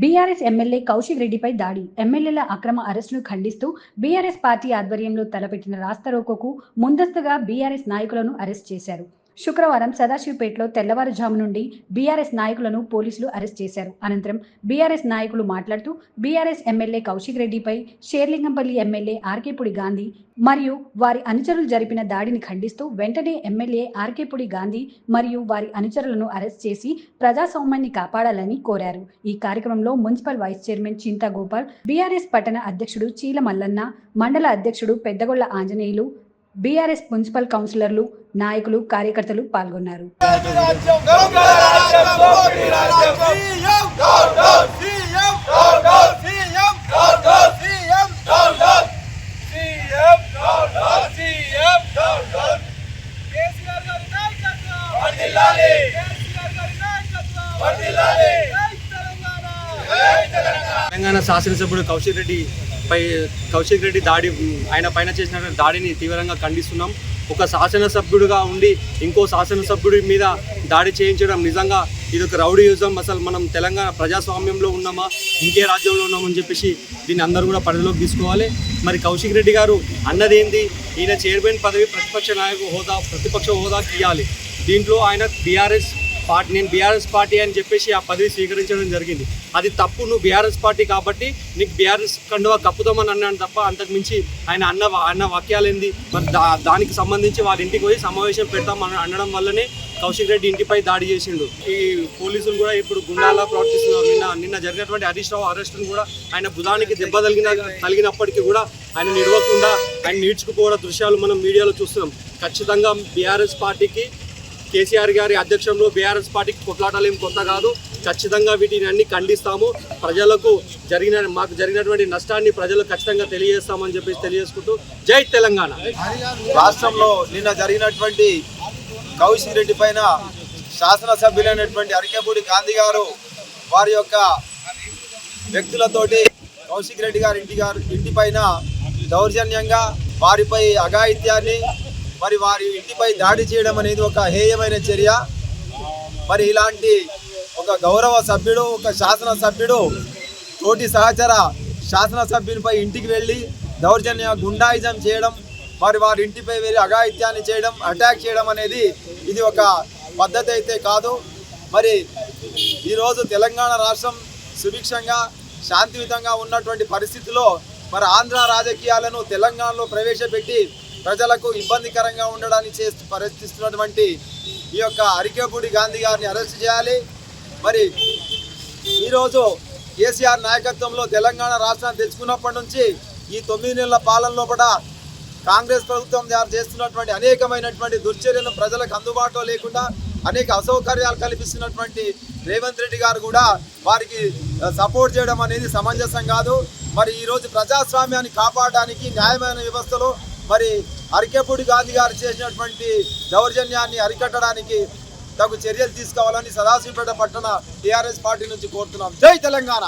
BRS MLA Kaushik రెడ్డిపై దాడి. ఎమ్మెల్యేల అక్రమ అరెస్టును ఖండిస్తూ బీఆర్ఎస్ పార్టీ ఆధ్వర్యంలో తలపెట్టిన రాస్తారోకోకు ముందస్తుగా బీఆర్ఎస్ నాయకులను అరెస్ట్ చేశారు. శుక్రవారం సదాశివపేటలో తెల్లవారుజాము నుండి బీఆర్ఎస్ నాయకులను పోలీసులు అరెస్ట్ చేశారు. అనంతరం బీఆర్ఎస్ నాయకులు మాట్లాడుతూ బీఆర్ఎస్ ఎమ్మెల్యే కౌశిక్ రెడ్డిపై షేర్లింగంపల్లి ఎమ్మెల్యే ఆర్కేపుడి గాంధీ మరియు వారి అనుచరులు జరిపిన దాడిని ఖండిస్తూ వెంటనే ఎమ్మెల్యే ఆర్కేపుడి గాంధీ మరియు వారి అనుచరులను అరెస్ట్ చేసి ప్రజాస్వామ్యాన్ని కాపాడాలని కోరారు. ఈ కార్యక్రమంలో municipal vice chairman Chinta Gopal BRS పట్టణ అధ్యక్షుడు చీల మల్లన్న మండల అధ్యక్షుడు పెద్దగొల్ల ఆంజనేయులు బీఆర్ఎస్ మున్సిపల్ కౌన్సిలర్లు నాయకులు కార్యకర్తలు పాల్గొన్నారు. తెలంగాణ తెలంగాణ శాసనసభ్యుడు కౌశిక్ రెడ్డి పై కౌశిక్ రెడ్డి దాడి ఆయన పైన చేసిన దాడిని తీవ్రంగా ఖండిస్తున్నాం. ఒక శాసనసభ్యుడిగా ఉండి ఇంకో శాసనసభ్యుడి మీద దాడి చేయించడం నిజంగా ఇది ఒక రౌడీయుజం. అసలు మనం తెలంగాణ ప్రజాస్వామ్యంలో ఉన్నామా? ఇంకే రాజ్యంలో ఉన్నామని చెప్పేసి దీన్ని అందరూ కూడా పరిధిలోకి తీసుకోవాలి. మరి కౌశిక్ రెడ్డి గారు అన్నది ఏంది ఈయన చైర్మన్ పదవి ప్రతిపక్ష నాయకు హోదా ప్రతిపక్ష హోదాకి ఇవ్వాలి దీంట్లో ఆయన బీఆర్ఎస్ పార్టీ నేను బీఆర్ఎస్ పార్టీ అని చెప్పేసి ఆ పదవి స్వీకరించడం జరిగింది. అది తప్పు నువ్వు బీఆర్ఎస్ పార్టీ కాబట్టి నీకు బీఆర్ఎస్ కండువా కప్పుదామని అన్నాను తప్ప అంతకు మించి ఆయన అన్న అన్న వాక్యాలేంది? మరి దా దానికి సంబంధించి వాళ్ళ ఇంటికి పోయి సమావేశం పెడతామని అనడం వల్లనే కౌశిక్ రెడ్డి ఇంటిపై దాడి చేసిండు. ఈ పోలీసులు కూడా ఇప్పుడు గుండాలా ప్రవర్తిస్తున్నారు. నిన్న నిన్న జరిగినటువంటి హరీష్ రావు అరెస్టును కూడా ఆయన బుధానికి దెబ్బ తగిలిన తగిలినప్పటికీ కూడా ఆయన నిడవకుండా ఆయన నీడ్చుకుపోవడం దృశ్యాలు మనం మీడియాలో చూస్తున్నాం. ఖచ్చితంగా బీఆర్ఎస్ పార్టీకి కేసీఆర్ గారి అధ్యక్షంలో బీఆర్ఎస్ పార్టీకి కొట్లాటాలు ఏం కొత్త కాదు. ఖచ్చితంగా వీటిని అన్ని ఖండిస్తాము. ప్రజలకు జరిగిన మాకు జరిగినటువంటి నష్టాన్ని ప్రజలకు ఖచ్చితంగా తెలియజేస్తామని చెప్పేసి తెలియజేసుకుంటూ జై తెలంగాణ. రాష్ట్రంలో నిన్న జరిగినటువంటి కౌశిక్ రెడ్డి పైన శాసనసభ్యులైనటువంటి అరికేపూడి గాంధీ గారు వారి యొక్క వ్యక్తులతోటి కౌశిక్ రెడ్డి గారి ఇంటి గారు ఇంటి పైన దౌర్జన్యంగా వారిపై అఘాయిత్యాన్ని మరి వారి ఇంటిపై దాడి చేయడం అనేది ఒక హేయమైన చర్య. మరి ఇలాంటి ఒక గౌరవ సభ్యుడు ఒక శాసనసభ్యుడు తోటి సహచర శాసనసభ్యునిపై ఇంటికి వెళ్ళి దౌర్జన్య గుండాయిజం చేయడం మరి వారి ఇంటిపై వెళ్ళి అఘాయిత్యాన్ని చేయడం అటాక్ చేయడం అనేది ఇది ఒక పద్ధతి అయితే కాదు. మరి ఈరోజు తెలంగాణ రాష్ట్రం సుభిక్షంగా శాంతియుతంగా ఉన్నటువంటి పరిస్థితిలో మరి ఆంధ్ర రాజకీయాలను తెలంగాణలో ప్రవేశపెట్టి ప్రజలకు ఇబ్బందికరంగా ఉండడానికి చేస్తూ పరిస్థిస్తున్నటువంటి ఈ యొక్క అరికేపూడి గాంధీ గారిని అరెస్ట్ చేయాలి. మరి ఈరోజు కేసీఆర్ నాయకత్వంలో తెలంగాణ రాష్ట్రాన్ని తెచ్చుకున్నప్పటి నుంచి ఈ తొమ్మిది నెలల పాలన లోపల కాంగ్రెస్ ప్రభుత్వం తయారు చేస్తున్నటువంటి అనేకమైనటువంటి దుర్చర్యలు ప్రజలకు అందుబాటులో లేకుండా అనేక అసౌకర్యాలు కల్పిస్తున్నటువంటి రేవంత్ రెడ్డి గారు కూడా వారికి సపోర్ట్ చేయడం అనేది సమంజసం కాదు. మరి ఈరోజు ప్రజాస్వామ్యాన్ని కాపాడడానికి న్యాయమైన వ్యవస్థలో మరి అరికెపూడి గాంధీ గారు చేసినటువంటి దౌర్జన్యాన్ని అరికట్టడానికి తగు చర్యలు తీసుకోవాలని సదాశివపేట పట్టణ టీఆర్ఎస్ పార్టీ నుంచి కోరుతున్నాం. జై తెలంగాణ!